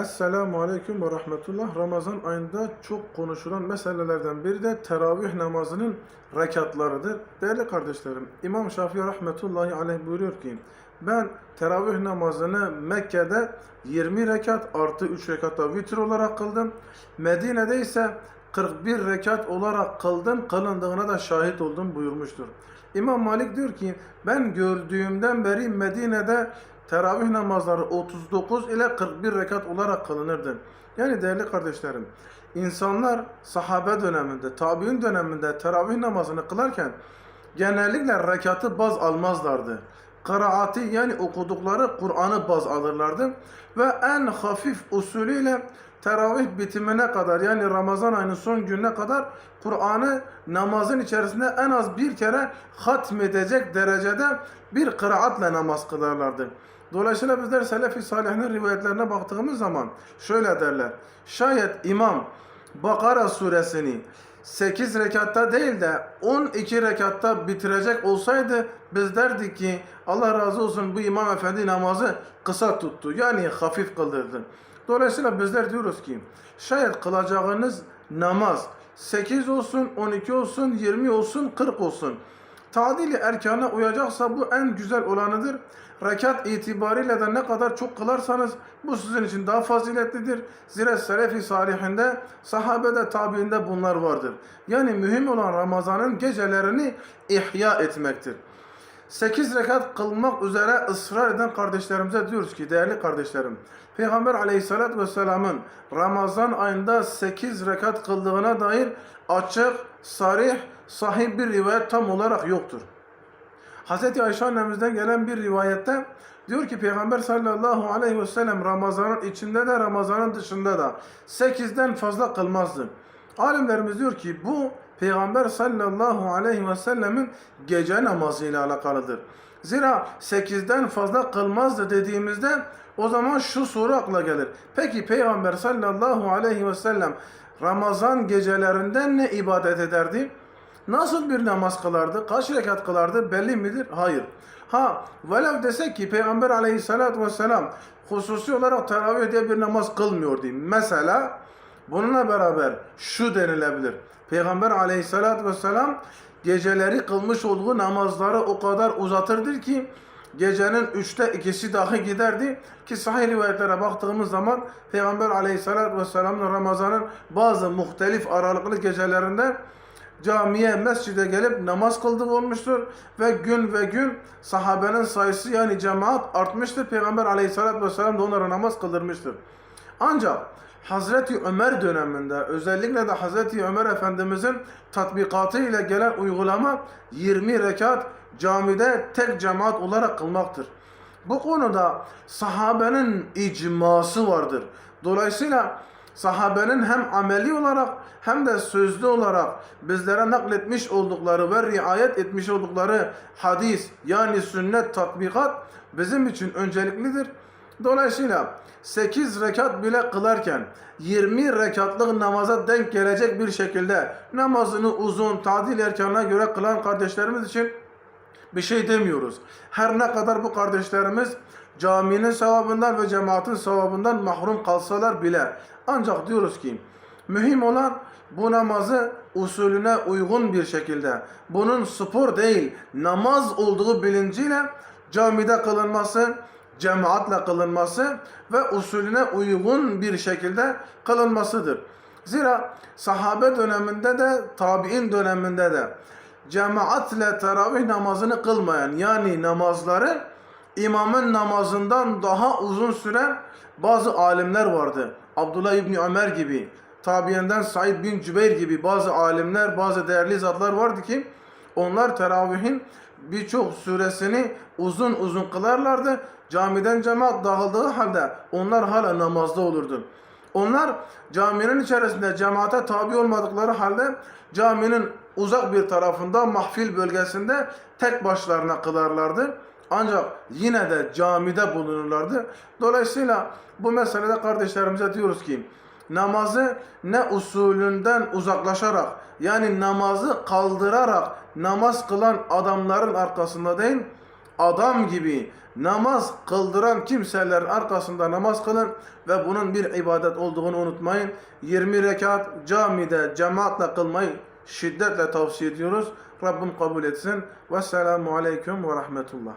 Esselamu Aleyküm ve Rahmetullah. Ramazan ayında çok konuşulan meselelerden biri de teravih namazının rekatlarıdır. Değerli kardeşlerim, İmam Şafii Rahmetullahi Aleyh buyuruyor ki, ben teravih namazını Mekke'de 20 rekat artı 3 rekatta vitir olarak kıldım. Medine'de ise 41 rekat olarak kıldım, kılındığına da şahit oldum buyurmuştur. İmam Malik diyor ki, ben gördüğümden beri Medine'de teravih namazları 39 ile 41 rekat olarak kılınırdı. Yani değerli kardeşlerim, insanlar sahabe döneminde, tabi'in döneminde teravih namazını kılarken genellikle rekatı baz almazlardı. Kıraati yani okudukları Kur'an'ı baz alırlardı ve en hafif usulüyle teravih bitimine kadar yani Ramazan ayının son gününe kadar Kur'an'ı namazın içerisinde en az bir kere hatmedecek derecede bir kıraatla namaz kılarlardı. Dolayısıyla bizler Selefi Salih'in rivayetlerine baktığımız zaman şöyle derler. Şayet imam Bakara suresini 8 rekatta değil de 12 rekatta bitirecek olsaydı biz derdik ki Allah razı olsun bu imam efendi namazı kısa tuttu. Yani hafif kıldırdı. Dolayısıyla bizler diyoruz ki şayet kılacağınız namaz 8 olsun, 12 olsun, 20 olsun, 40 olsun. Tadili erkana uyacaksa bu en güzel olanıdır. Rekat itibariyle de ne kadar çok kılarsanız bu sizin için daha faziletlidir. Zira Selefi Salihinde, sahabede, tabiinde bunlar vardır. Yani mühim olan Ramazan'ın gecelerini ihya etmektir. 8 rekat kılmak üzere ısrar eden kardeşlerimize diyoruz ki değerli kardeşlerim Peygamber aleyhissalatü vesselamın Ramazan ayında 8 rekat kıldığına dair açık, sarih, sahih bir rivayet tam olarak yoktur. Hz. Ayşe annemizden gelen bir rivayette diyor ki Peygamber sallallahu aleyhi ve sellem Ramazanın içinde de Ramazanın dışında da 8'den fazla kılmazdı. Alimlerimiz diyor ki bu Peygamber sallallahu aleyhi ve sellemin gece namazı ile alakalıdır. Zira 8'den fazla kılmazdı dediğimizde o zaman şu soru akla gelir. Peki Peygamber sallallahu aleyhi ve sellem Ramazan gecelerinden ne ibadet ederdi? Nasıl bir namaz kılardı? Kaç rekat kılardı? Belli midir? Hayır. Ha velev desek ki Peygamber aleyhissalatü vesselam hususi olarak teravih diye bir namaz kılmıyordu. Mesela bununla beraber şu denilebilir. Peygamber aleyhissalatü vesselam geceleri kılmış olduğu namazları o kadar uzatırdır ki gecenin üçte ikisi dahi giderdi ki sahih rivayetlere baktığımız zaman Peygamber aleyhissalatü vesselamın Ramazan'ın bazı muhtelif aralıklı gecelerinde camiye, mescide gelip namaz kıldığı olmuştur ve gün ve gün sahabenin sayısı yani cemaat artmıştır. Peygamber aleyhissalatü vesselam da onlara namaz kıldırmıştır. Ancak Hazreti Ömer döneminde özellikle de Hazreti Ömer Efendimizin tatbikatı ile gelen uygulama 20 rekat camide tek cemaat olarak kılmaktır. Bu konuda sahabenin icması vardır. Dolayısıyla sahabenin hem ameli olarak hem de sözlü olarak bizlere nakletmiş oldukları ve riayet etmiş oldukları hadis yani sünnet tatbikat bizim için önceliklidir. Dolayısıyla 8 rekat bile kılarken 20 rekatlık namaza denk gelecek bir şekilde namazını uzun, tadil erkanına göre kılan kardeşlerimiz için bir şey demiyoruz. Her ne kadar bu kardeşlerimiz caminin sevabından ve cemaatin sevabından mahrum kalsalar bile ancak diyoruz ki mühim olan bu namazı usulüne uygun bir şekilde bunun spor değil namaz olduğu bilinciyle camide kılınması, cemaatle kılınması ve usulüne uygun bir şekilde kılınmasıdır. Zira sahabe döneminde de tabi'in döneminde de cemaatle teravih namazını kılmayan yani namazları imamın namazından daha uzun süren bazı alimler vardı. Abdullah İbni Ömer gibi, tabiyenden Said bin Cübeyr gibi bazı alimler, bazı değerli zatlar vardı ki onlar teravihin birçok suresini uzun uzun kılarlardı. Camiden cemaat dağıldığı halde onlar hala namazda olurdu. Onlar caminin içerisinde cemaate tabi olmadıkları halde caminin uzak bir tarafında mahfil bölgesinde tek başlarına kılarlardı. Ancak yine de camide bulunurlardı. Dolayısıyla bu meselede kardeşlerimize diyoruz ki namazı ne usulünden uzaklaşarak yani namazı kaldırarak namaz kılan adamların arkasında değil adam gibi namaz kıldıran kimselerin arkasında namaz kılın ve bunun bir ibadet olduğunu unutmayın. 20 rekat camide cemaatle kılmayı şiddetle tavsiye ediyoruz. Rabbim kabul etsin. Vesselamu aleyküm ve rahmetullah.